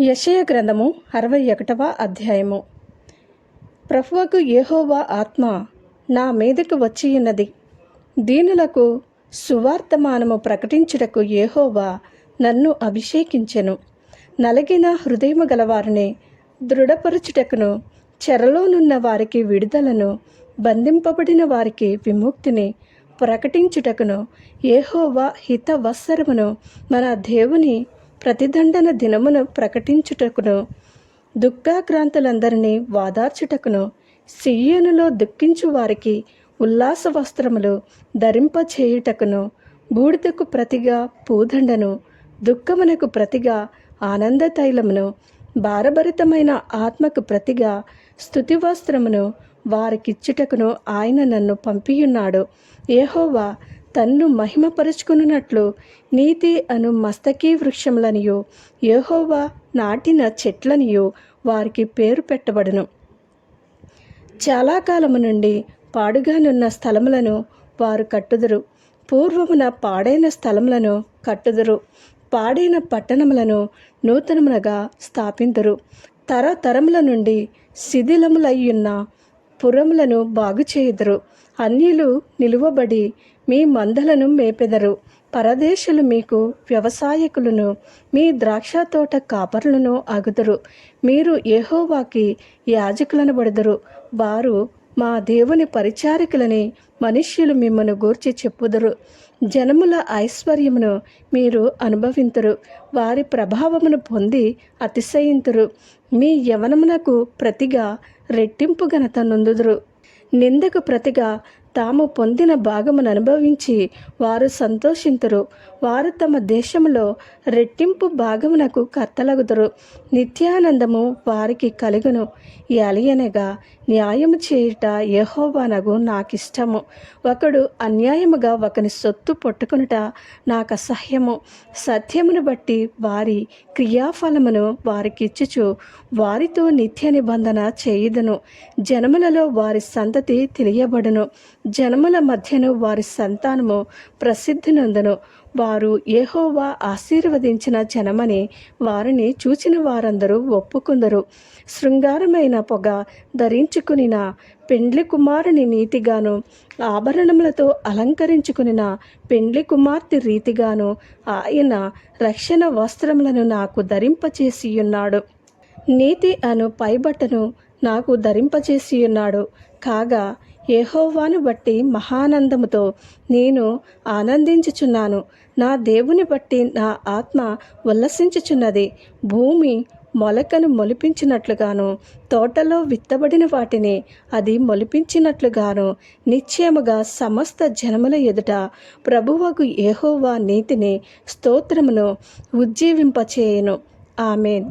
యశయ గ్రంథము అరవై ఒకటవ అధ్యాయము. ప్రభువకు యెహోవా ఆత్మ నా మీదకు వచ్చియున్నది. దీనులకు సువార్తమానము ప్రకటించుటకు ఏహోవా నన్ను అభిషేకించెను. నలిగిన హృదయము గలవారిని దృఢపరచుటకును చెరలోనున్న వారికి విడుదలను బంధింపబడిన వారికి విముక్తిని ప్రకటించుటకును ఏహోవా హితవత్సరమును మన దేవుని ప్రతిదండన దినమును ప్రకటించుటకును దుఃఖాక్రాంతులందరినీ వాదార్చుటకును సియ్యనులో దుఃఖించు వారికి ఉల్లాస వస్త్రములు ధరింపచేయుటకును బూడిదకు ప్రతిగా పూదండను దుఃఖమునకు ప్రతిగా ఆనంద తైలమును భారభరితమైన ఆత్మకు ప్రతిగా స్థుతివస్త్రమును వారికిచ్చుటకును ఆయన నన్ను పంపియున్నాడు. ఏహోవా తన్ను మహిమపరుచుకున్నట్లు నీతి అను మస్తకీ వృక్షములనియు యహోవా నాటిన చెట్లనియు వారికి పేరు పెట్టబడును. చాలా కాలము నుండి పాడుగానున్న స్థలములను వారు కట్టుదురు. పూర్వమున పాడైన స్థలములను కట్టుదురు. పాడైన పట్టణములను నూతనమునగా స్థాపింతురు తరతరముల నుండి శిథిలములయ్యున్న పురములను బాగు చేయుదురు అన్యులు నిలువబడి మీ మందలను మేపెదరు. పరదేశులు మీకు వ్యవసాయకులను మీ ద్రాక్ష తోట కాపరులను అగుదురు మీరు ఏహోవాకి యాజకులను పడదురు. వారు మా దేవుని పరిచారికులని మనుష్యులు మిమ్మను గూర్చి చెప్పుదురు. జనముల ఐశ్వర్యమును మీరు అనుభవింతురు. వారి ప్రభావమును పొంది అతిశయింతురు. మీ యవనమునకు ప్రతిగా రెట్టింపు ఘనత నొందుదురు. నిందకు ప్రతిగా తాము పొందిన భాగమును అనుభవించి వారు సంతోషింతురు. వారు తమ దేశంలో రెట్టింపు భాగమునకు కర్తలగుదురు. నిత్యానందము వారికి కలుగును. ఎలియనగా న్యాయము చేయుట యహోవానగు నాకిష్టము. ఒకడు అన్యాయముగా ఒకని సొత్తు పట్టుకునుట నాకు అసహ్యము సత్యమును బట్టి వారి క్రియాఫలమును వారికిచ్చుచు వారితో నిత్య నిబంధన చేయుదును. జనములలో వారి సంతతి తెలియబడును. జనముల మధ్యను వారి సంతానము ప్రసిద్ధి నందును. వారు ఏహోవా ఆశీర్వదించిన జనమని వారిని చూచిన వారందరూ ఒప్పుకుందరు. శృంగారమైన పొగ ధరించుకునిన పెండ్లి కుమారుని నీతిగాను ఆభరణములతో అలంకరించుకునిన పెండ్లి కుమార్తె రీతిగాను ఆయన రక్షణ వస్త్రములను నాకు ధరింపచేసి ఉన్నాడు నీతి అను పైబట్టను నాకు ధరింపచేసి ఉన్నాడు కాగా ఏహోవాను బట్టి మహానందముతో నేను ఆనందించుచున్నాను. నా దేవుని బట్టి నా ఆత్మ ఉల్లసించుచున్నది. భూమి మొలకను మొలిపించినట్లుగాను తోటలో విత్తబడిన వాటిని అది మొలిపించినట్లుగాను నిశ్చయముగా సమస్త జనముల ఎదుట ప్రభువకు ఏహోవా నీతిని స్తోత్రమును ఉజ్జీవింపచేయను. ఆమెన్.